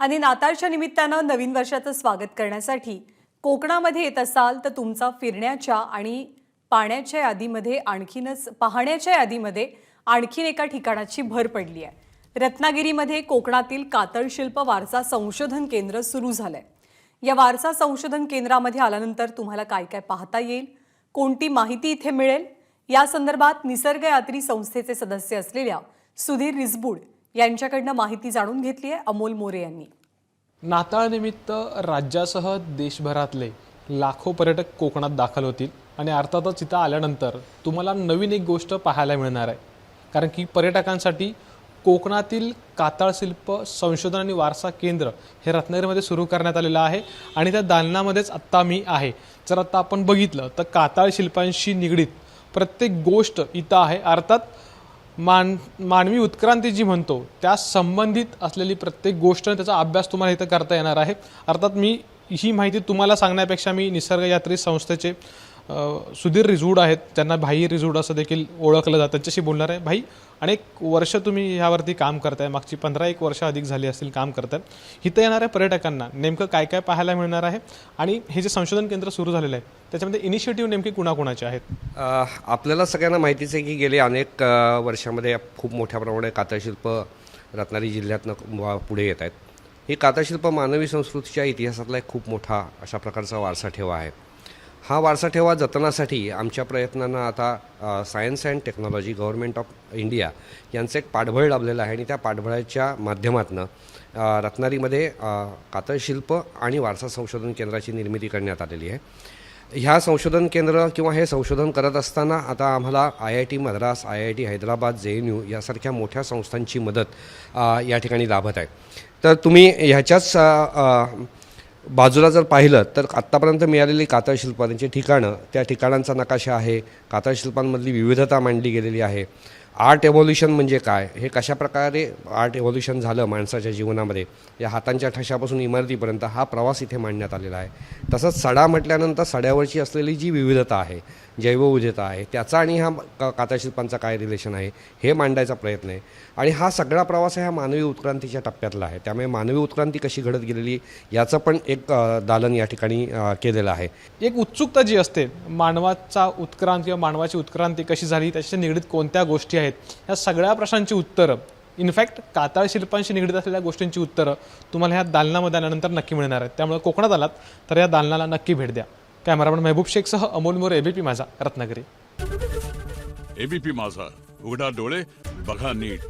आणि नाताळच्या निमित्तानं नवीन वर्षाचं स्वागत करण्यासाठी कोकणामध्ये येत असाल तर तुमचा फिरण्याच्या आणि पाण्याच्या यादीमध्ये आणखीनच पाहण्याच्या यादीमध्ये आणखीन एका ठिकाणाची भर पडली आहे. रत्नागिरीमध्ये कोकणातील कातळशिल्प वारसा संशोधन केंद्र सुरू झालंय. या वारसा संशोधन केंद्रामध्ये आल्यानंतर तुम्हाला काय काय पाहता येईल? कोणती माहिती इथे मिळेल? या संदर्भात निसर्गयात्री संस्थेचे सदस्य असलेल्या सुधीर रिसबूड यांच्याकडनं माहिती जाणून घेतली आहे अमोल मोरे यांनी. नाताळनिमित्त राज्यासह देशभरातले लाखो पर्यटक कोकणात दाखल होतील आणि अर्थातच इथं आल्यानंतर तुम्हाला नवीन एक गोष्ट पाहायला मिळणार आहे. कारण की पर्यटकांसाठी कोकणातील कातळशिल्प संशोधन आणि वारसा केंद्र हे रत्नागिरीमध्ये सुरू करण्यात आलेलं आहे आणि त्या दालनामध्येच आत्ता मी आहे. जर आत्ता आपण बघितलं तर काताळ शिल्पांशी निगडीत प्रत्येक गोष्ट इथं आहे. अर्थात मान मानवी उत्क्रांती जी म्हणतो त्या संबंधित असलेली प्रत्येक गोष्ट त्याचा अभ्यास तुम्हाला इथं करता येणार आहे. अर्थात मी ही माहिती तुम्हाला सांगण्यापेक्षा मी निसर्ग यात्री संस्थेचे सुधीर रिझूड आहेत. त्यांना भाई रिजूड असं देखील ओळखलं जातं. त्यांच्याशी बोलणार आहे. भाई अनेक वर्ष तुम्ही ह्यावरती काम करताय. मागची पंधरा एक वर्ष अधिक झाली असतील काम करताय. इथं येणाऱ्या पर्यटकांना नेमकं काय काय पाहायला मिळणार आहे? आणि हे जे संशोधन केंद्र सुरू झालेलं आहे त्याच्यामध्ये इनिशिएटिव्ह नेमके कुणाकुणाचे आहेत? आपल्याला सगळ्यांना माहितीच आहे की गेले अनेक वर्षामध्ये खूप मोठ्या प्रमाणात कातळशिल्प रत्नागिरी जिल्ह्यातनं पुढे येत आहेत. हे कातळशिल्प मानवी संस्कृतीच्या इतिहासातला एक खूप मोठा अशा प्रकारचा वारसा ठेवा आहे. हा वारसा ठेवा जतनासाठी आमच्या प्रयत्नांना आता science and technology government of India यांचं एक पाठबळ लाभलेलं आहे आणि त्या पाठबळाच्या माध्यमातून रत्नागिरीमध्ये कातळशिल्प आणि वारसा संशोधन केंद्राची निर्मिती करण्यात आलेली आहे. ह्या संशोधन केंद्र किंवा हे संशोधन करत असताना आता आम्हाला I I T Madras I I T Hyderabad J N U यासारख्या मोठ्या संस्थांची मदत या ठिकाणी लाभत आहे. तर तुम्ही ह्याच्याच बाजूला जर पाहिलं तर आत्तापर्यंत मिळालेली कातळशिल्पांची ठिकाणं त्या ठिकाणांचा नकाशा आहे. कातळशिल्पांमधली विविधता मांडली गेलेली आहे. आर्ट एव्होल्युशन म्हणजे काय? हे कशा प्रकारे आर्ट एव्होल्युशन झालं माणसाच्या जीवनामध्ये? या हातांच्या ठशापासून इमारतीपर्यंत हा प्रवास इथे मांडण्यात आलेला आहे. तसंच सडा म्हटल्यानंतर सड्यावरची असलेली जी विविधता आहे जैवविविधता आहे त्याचा आणि हा का काय रिलेशन आहे हे मांडायचा प्रयत्न आहे. आणि हा सगळा प्रवास ह्या मानवी उत्क्रांतीच्या टप्प्यातला आहे. त्यामुळे मानवी उत्क्रांती कशी घडत गेलेली याचं पण एक दालन या ठिकाणी केलेलं आहे. एक उत्सुकता जी असते मानवाचा उत्क्रांत किंवा मानवाची उत्क्रांती कशी झाली त्याच्या निगडीत कोणत्या गोष्टी आहेत. ह्या सगळ्या प्रश्नांची उत्तरं इनफॅक्ट कातळ शिल्पांशी निगडीत असलेल्या गोष्टींची उत्तरं तुम्हाला ह्या दालनामध्ये आल्यानंतर नक्की मिळणार आहेत. त्यामुळे कोकणात आलात तर या दालनाला नक्की भेट द्या. कॅमेरामॅन महबूब शेखसह अमोल मोरे एबीपी माझा रत्नागिरी. एबीपी माझा उघडा डोळे बघा नीट.